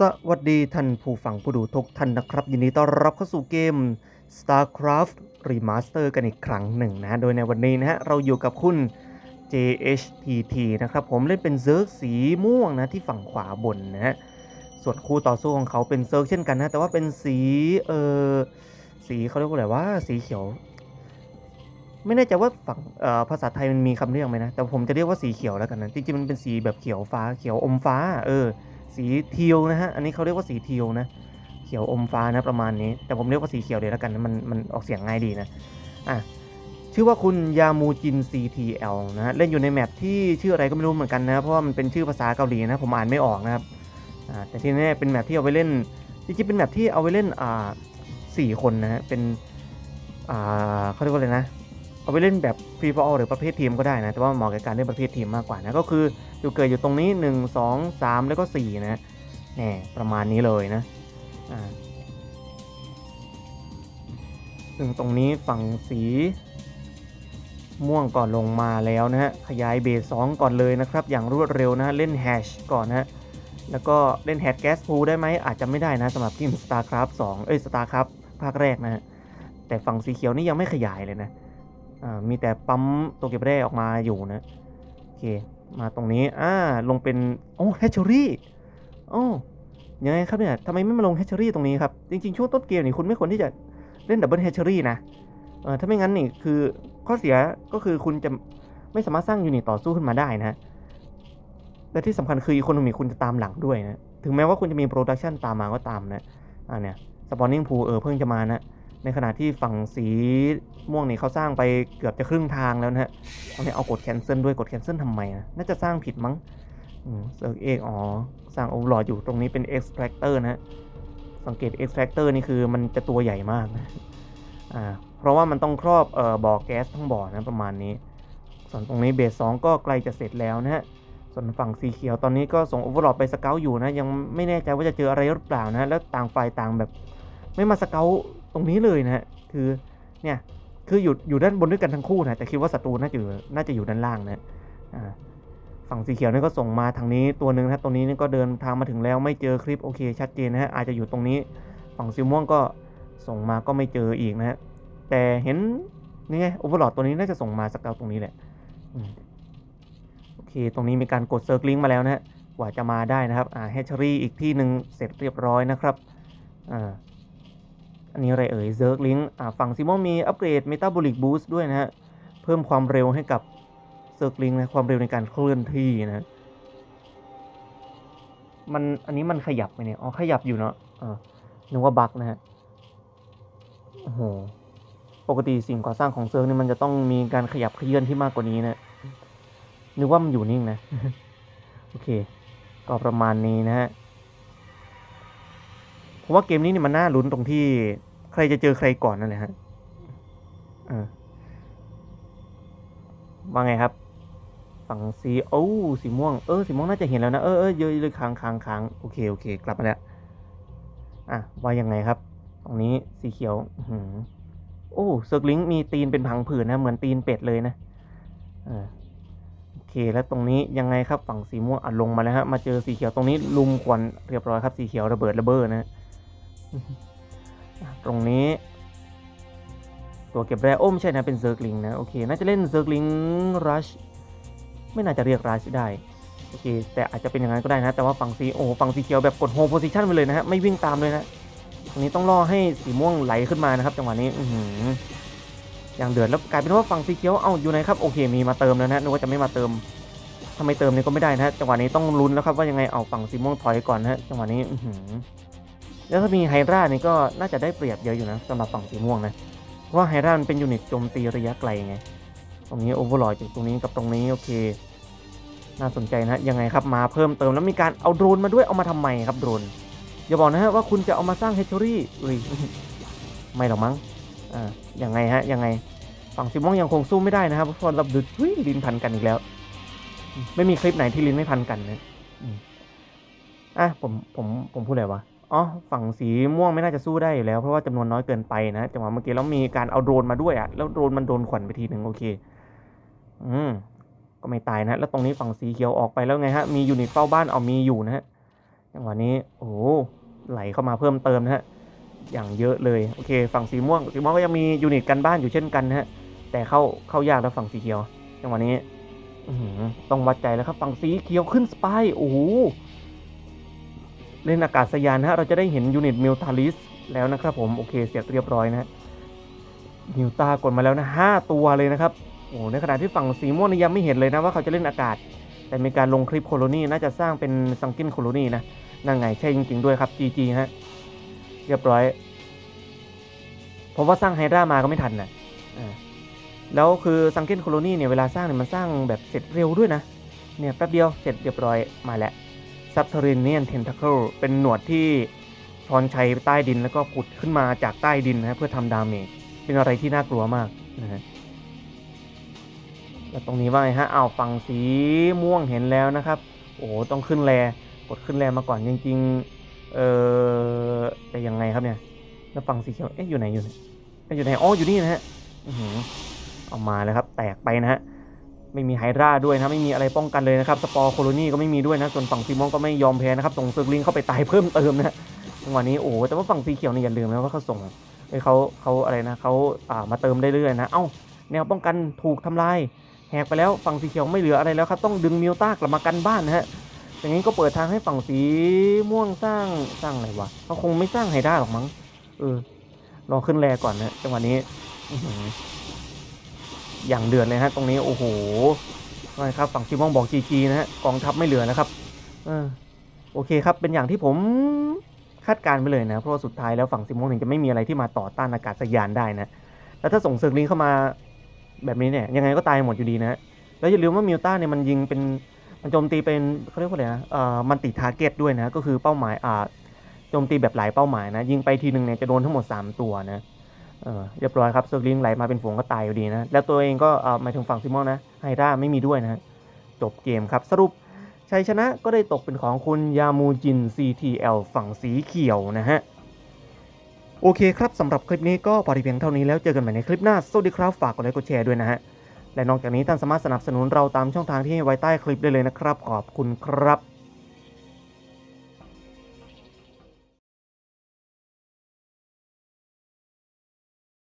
สวัสดีท่านผู้ฟังผู้ดูทุกท่านนะครับ ยินดีต้อนรับเข้าสู่เกม StarCraft Remaster กันอีกครั้งหนึ่งนะ โดยในวันนี้นะฮะ เราอยู่กับคุณ JHTT นะครับ ผมเล่นเป็นเซิร์กสีม่วงนะที่ฝั่งขวาบนนะฮะ ส่วนคู่ต่อสู้ของเขาเป็นเซิร์กเช่นกันนะ แต่ว่าเป็นสีเออสีเขาเรียกว่าอะไรว่าสีเขียว ไม่แน่ใจว่าฝั่งภาษาไทยมันมีคำเรียกไหมนะ แต่ผมจะเรียกว่าสีเขียวแล้วกันนะจริงๆมันเป็นสีแบบเขียวฟ้าเขียวอมฟ้า เออ สีเทียวนะฮะ อันนี้เขาเรียกว่าสีเทียวนะ เขียวอมฟ้านะประมาณนี้ แต่ผมเรียกว่าสีเขียวเลยแล้วกันนะมันมันออกเสียงง่ายดีนะ อะ ชื่อว่าคุณยามูจิน CTL นะฮะ เล่นอยู่ในแมปที่ชื่ออะไรก็ไม่รู้เหมือนกันนะ เพราะว่ามันเป็นชื่อภาษาเกาหลีนะ ผมอ่านไม่ออกนะครับ อ่า แต่ที่แน่เป็นแมปที่เอาไว้เล่น จริงๆ เป็นแมปที่เอาไว้เล่น อ่าสี่คนนะฮะ เป็น อ่าเขาเรียกว่าอะไรนะ เอาไปเล่นแบบฟรีฟอร์หรือประเภททีมก็ได้นะ แต่ว่าเหมาะกับการเล่นประเภททีมมากกว่านะ ก็คืออยู่เกิดอยู่ตรงนี้ 1 2 3 แล้วก็ 4 นะแน่ประมาณนี้เลยนะอ่าซึ่งตรงนี้ฝั่งสีม่วงก่อนลงมาแล้วนะฮะ ขยายเบสสองก่อนเลยนะครับ อย่างรวดเร็วนะฮะ เล่นแฮชก่อนนะฮะ แล้วก็เล่นแฮชแก๊สพูได้ไหม อาจจะไม่ได้นะสำหรับทีม StarCraft 2 เอ้ย StarCraft ภาคแรกนะฮะ แต่ฝั่งสีเขียวนี่ยังไม่ขยายเลยนะ มีแต่ปั๊มตัวเก็บแร่ออกมาอยู่นะโอเคมาตรงนี้อ่าลงเป็นโอ้แฮชเชอรี่โอ้ยังไงครับเนี่ยทำไมไม่มาลงแฮชเชอรี่ตรงนี้ครับ จริง ๆ ช่วงต้นเกมนี่คุณไม่ควรที่จะเล่นดับเบิลแฮชเชอรี่นะเออถ้าไม่งั้นนี่คือข้อเสียก็คือคุณจะไม่สามารถสร้างยูนิตต่อสู้ขึ้นมาได้นะและที่สำคัญคืออีโคโนมีคุณจะตามหลังด้วยนะ ถึงแม้ว่าคุณจะมีโปรดักชันตามมาก็ตามนะอ่าเนี่ยสปอนนิ่งพูเออเพิ่งจะมานะ ในขณะที่ฝั่งสีม่วงนี่เขาสร้างไปเกือบจะครึ่งทางแล้วนะฮะเอาเนี่ยเอากดแคนเซิลด้วยกดแคนเซิลทำไมนะน่าจะสร้างผิดมั้งเซิร์ฟเอกอ๋อ สร้างโอเวอร์ลอดอยู่ตรงนี้เป็น extractor นะฮะ สังเกต extractor นี่คือมันจะตัวใหญ่มากนะอ่าเพราะว่ามันต้องครอบเอ่อบ่อแก๊สทั้งบ่อนะประมาณนี้ ส่วนตรงนี้เบสสองก็ใกล้จะเสร็จแล้วนะฮะส่วนฝั่งสีเขียวตอนนี้ก็ส่งโอเวอร์ลอดไปสเกลอยู่นะ ยังไม่แน่ใจว่าจะเจออะไรหรือเปล่านะแล้วต่างฝ่ายต่างแบบ ไม่มาสเกล ตรงนี้เลยนะฮะคือเนี่ยคืออยู่อยู่ด้านบนด้วยกันทั้งคู่นะแต่คิดว่าศัตรูน่าจะอยู่น่าจะอยู่ด้านล่างนะอ่าฝั่งสีเขียวนี่ก็ส่งมาทางนี้ตัวหนึ่งนะตรงนี้นี่ก็เดินทางมาถึงแล้วไม่เจอคลิปโอเคชัดเจนนะฮะอาจจะอยู่ตรงนี้ฝั่งสีม่วงก็ส่งมาก็ไม่เจออีกนะฮะแต่เห็นนี่ไงโอเวอร์ลดตัวนี้น่าจะส่งมาสเกลตรงนี้แหละโอเค ตรงนี้มีการกดเซิร์ฟลิงก์มาแล้วนะฮะกว่าจะมาได้นะครับอ่าแฮชเชอรี่อีกที่หนึ่งเสร็จเรียบร้อยนะครับอ่า อันนี้อะไรเอ่ยเซิร์กลิงฝั่งซิโมมีอัปเกรดเมตาบอลิกบูสต์ด้วยนะฮะ เพิ่มความเร็วให้กับเซิร์กลิงนะความเร็วในการเคลื่อนที่นะมันอันนี้มันขยับไหมเนี่ย อ๋อ ขยับอยู่เนาะอนึกว่าบั๊กนะฮะ โอ้โห ปกติสิ่งก่อสร้างของเซิร์กนี่มันจะต้องมีการขยับเคลื่อนที่มากกว่านี้นะ นึกว่ามันอยู่นิ่งนะ โอเค ก็ประมาณนี้นะฮะ ผมว่าเกมนี้นี่มันน่าลุ้นตรงที่ ใครจะเจอใครก่อนนั่นแหละฮะว่าไงครับ ฝั่งสีโอ้สีม่วง เออสีม่วงน่าจะเห็นแล้วนะ เออเออเยอะเลยค้างค้างค้างโอเคโอเค กลับมาแล้วอะว่ายังไงครับ ตรงนี้สีเขียวหือโอ้เซิร์กลิงมีตีนเป็นพังผืนนะ เหมือนตีนเป็ดเลยนะเออโอเคแล้วตรงนี้ยังไงครับฝั่งสีม่วงอะลงมาแล้วฮะมาเจอสีเขียวตรงนี้ลุมควันเรียบร้อยครับสีเขียวระเบิดระเบ้อนะ ตรงนี้ ตัวเก็บแร่โอ้ไม่ใช่นะ เป็นเซิร์กลิงนะ โอเค น่าจะเล่นเซิร์กลิงรัชไม่น่าจะเรียกรัชได้ โอเค แต่อาจจะเป็นอย่างนั้นก็ได้นะ แต่ว่าฝั่งสีโอ้ฝั่งสีเขียวแบบกดโฮโพซิชันไปเลยนะฮะ ไม่วิ่งตามเลยนะตรงนี้ต้องรอให้สีม่วงไหลขึ้นมานะครับ จังหวะนี้ อือหืออย่างเดือดแล้วกลายเป็นว่าฝั่งสีเขียวเอ้าอยู่ไหนครับ โอเค มีมาเติมแล้วนะนึกว่าจะไม่มาเติมถ้าไม่เติมนี่ก็ไม่ได้นะฮะจังหวะนี้ต้องลุ้นแล้วครับว่ายังไงเอาฝั่งสีม่วงถอยก่อนนะฮะจังหวะนี้ อือหือ แล้วถ้ามีไฮดรานี่ก็น่าจะได้เปรียบเยอะอยู่นะสำหรับฝั่งสีม่วงนะเพราะว่าไฮดรามันเป็นยูนิตโจมตีระยะไกลไงตรงนี้โอเวอร์ลอยจากตรงนี้กับตรงนี้โอเค น่าสนใจนะยังไงครับมาเพิ่มเติมแล้วมีการเอาโดรนมาด้วยเอามาทำไมครับโดรนอย่าบอกนะฮะว่าคุณจะเอามาสร้างเฮชเชอรี่อุ้ยไม่หรอกมั้งอ่ายังไงฮะยังไงฝั่งสีม่วงยังคงสู้ไม่ได้นะครับเพราะเราดุดวิลิ้นพันกันอีกแล้ว ไม่มีคลิปไหนที่ลินไม่พันกันนะอะผมผมผมพูดอะไรวะ อ๋อฝั่งสีม่วงไม่น่าจะสู้ได้อยู่แล้วเพราะว่าจำนวนน้อยเกินไปนะจังหวะเมื่อกี้แล้วมีการเอาโดรนมาด้วยอะ่ะแล้วโดรนมันโดนขวัญไปทีหนึ่งโอเค อืมก็ไม่ตายนะ แล้วตรงนี้ฝั่งสีเขียวออกไปแล้วไงฮะมียูนิตเฝ้าบ้านเอามีอยู่นะฮะจังหวะนี้โอ้ไหลเข้ามาเพิ่มเติมนะฮะอย่างเยอะเลยโอเค ฝั่งสีม่วง สีม่วงก็ยังมียูนิตกันบ้านอยู่เช่นกันนะฮะแต่เข้าเข้ายากแล้วฝั่งสีเขียวจังหวะนี้อืต้องวัดใจแล้วครับฝั่งสีเขียวขึ้นสปายโอ้โห เล่นอากาศยานนะฮะเราจะได้เห็นยูนิตมิลทาลิสแล้วนะครับผมโอเคเสร็จเรียบร้อยนะมิวตากดมาแล้วนะห้าตัวเลยนะครับโอ้ในขณะที่ฝั่งสีม่วงนี่ยังไม่เห็นเลยนะว่าเขาจะเล่นอากาศ แต่มีการลงคลิปโคโลนีน่าจะสร้างเป็นซังกินโคโลนีนะนั่นไงใช่จริง ๆ ด้วยครับ GG ฮะเรียบร้อยเพราะว่าสร้างไฮดรามาก็ไม่ทันนะอ่าแล้วคือซังกินโคโลนีเนี่ยเวลาสร้างเนี่ยมันสร้างแบบเสร็จเร็วด้วยนะเนี่ยแป๊บเดียวเสร็จเรียบร้อยมาแล้ว Subterranean Tentacle เป็นหนวดที่ชอนชัยใต้ดินแล้วก็ผุดขึ้นมาจากใต้ดินนะเพื่อทำดาเมจเป็นอะไรที่น่ากลัวมากนะฮะแล้วตรงนี้ว่าไงฮะเอาฝั่งสีม่วงเห็นแล้วนะครับ โอ้ต้องขึ้นแรกดขึ้นแรมาก่อนจริงๆ เออจะยังไงครับเนี่ย แล้วฝั่งสีเขียว เอ๊ะอยู่ไหนอยู่ไหนเอ๊ะอยู่ไหนอ๋ออยู่นี่นะฮะอื้ออเอามาแล้วครับ แตกไปนะฮะ ไม่มีไฮดราด้วยนะไม่มีอะไรป้องกันเลยนะครับสปอร์โคโลนีก็ไม่มีด้วยนะส่วนฝั่งสีม่วงก็ไม่ยอมแพ้นะครับส่งเซิร์ลิงเข้าไปตายเพิ่มเติมนะจังหวะนี้โอ้แต่ว่าฝั่งสีเขียวเนี่ยอย่าลืมนะว่าเขาส่งเอ้เขาเขาอะไรนะเขาอ่ามาเติมได้เรื่อยนะเอ้าแนวป้องกันถูกทำลายแหกไปแล้วฝั่งสีเขียวไม่เหลืออะไรแล้วครับต้องดึงมิวต้ากลับมากันบ้านนะฮะอย่างนี้ก็เปิดทางให้ฝั่งสีม่วงสร้างสร้างอะไรวะเขาคงไม่สร้างไฮด้าหรอกมั้งเออรองขึ้นแรก่อนนะจังหวะนี้ อย่างเดือดเลยฮะตรงนี้โอ้โหนะครับฝั่งสีม่วงบอกจีจีนะฮะกองทัพไม่เหลือแล้วครับอโอเคครับเป็นอย่างที่ผมคาดการณ์ไปเลยนะเพราะสุดท้ายแล้วฝั่งสีม่วงถึงจะไม่มีอะไรที่มาต่อต้านอากาศยานได้นะแล้วถ้าส่งเซิร์กลิงเข้ามาแบบนี้เนี่ยยังไงก็ตายหมดอยู่ดีนะแล้วอย่าลืมว่ามิวต้าเนี่ยมันยิงเป็นมันโจมตีเป็นเขาเรียกว่าอะไรนะเอ่อมันติทาร์เก็ตด้วยนะก็คือเป้าหมายอ่าโจมตีแบบหลายเป้าหมายนะยิงไปทีหนึ่งเนี่ยจะโดนทั้งหมด 3 ตัวนะ เออเรียบร้อยครับเซิร์กลิงไหลมาเป็นฝูงก็ตายอยู่ดีนะ แล้วตัวเองก็เออหมายถึงฝั่งซิมอนนะไฮด้าไม่มีด้วยนะจบเกมครับ สรุปชัยชนะก็ได้ตกเป็นของคุณยามูจิน CTL ฝั่งสีเขียวนะฮะ โอเคครับสำหรับคลิปนี้ก็พอทีเพียงเท่านี้แล้วเจอกันใหม่ในคลิปหน้า สวัสดีครับ ฝากกดไลค์กดแชร์ด้วยนะฮะ และนอกจากนี้ท่านสามารถสนับสนุนเราตามช่องทางที่ให้ไว้ใต้คลิปได้เลยนะครับ ขอบคุณครับ